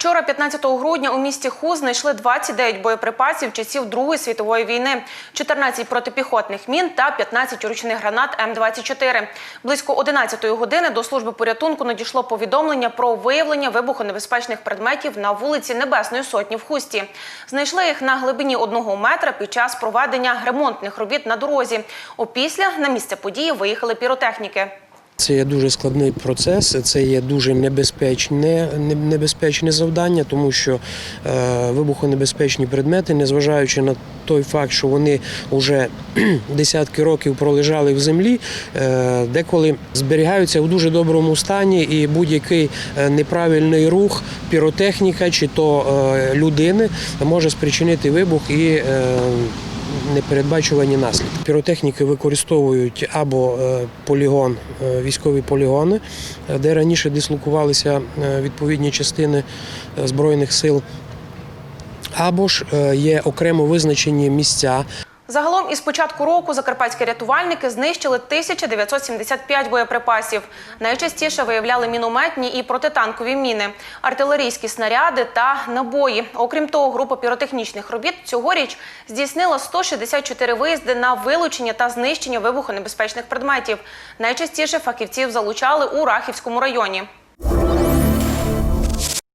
Вчора, 15 грудня, у місті Ху знайшли 29 боєприпасів часів Другої світової війни, 14 протипіхотних мін та 15 ручних гранат М-24. Близько 11 години до служби порятунку надійшло повідомлення про виявлення вибухонебезпечних предметів на вулиці Небесної Сотні в Хусті. Знайшли їх на глибині одного метра під час проведення ремонтних робіт на дорозі. Опісля на місце події виїхали піротехніки. Це є дуже складний процес, це є дуже небезпечне, небезпечне завдання, тому що е, вибухонебезпечні предмети, незважаючи на той факт, що вони вже десятки років пролежали в землі, е, деколи зберігаються в дуже доброму стані, і будь-який е, неправильний рух піротехніка чи то людини може спричинити вибух і непередбачувані наслідки. Піротехніки використовують або е, полігон, е, військові полігони, е, де раніше дислокувалися відповідні частини Збройних сил, або ж є окремо визначені місця, Загалом із початку року закарпатські рятувальники знищили 1975 боєприпасів. Найчастіше виявляли мінометні і протитанкові міни, артилерійські снаряди та набої. Окрім того, група піротехнічних робіт цьогоріч здійснила 164 виїзди на вилучення та знищення вибухонебезпечних предметів. Найчастіше фахівців залучали у Рахівському районі.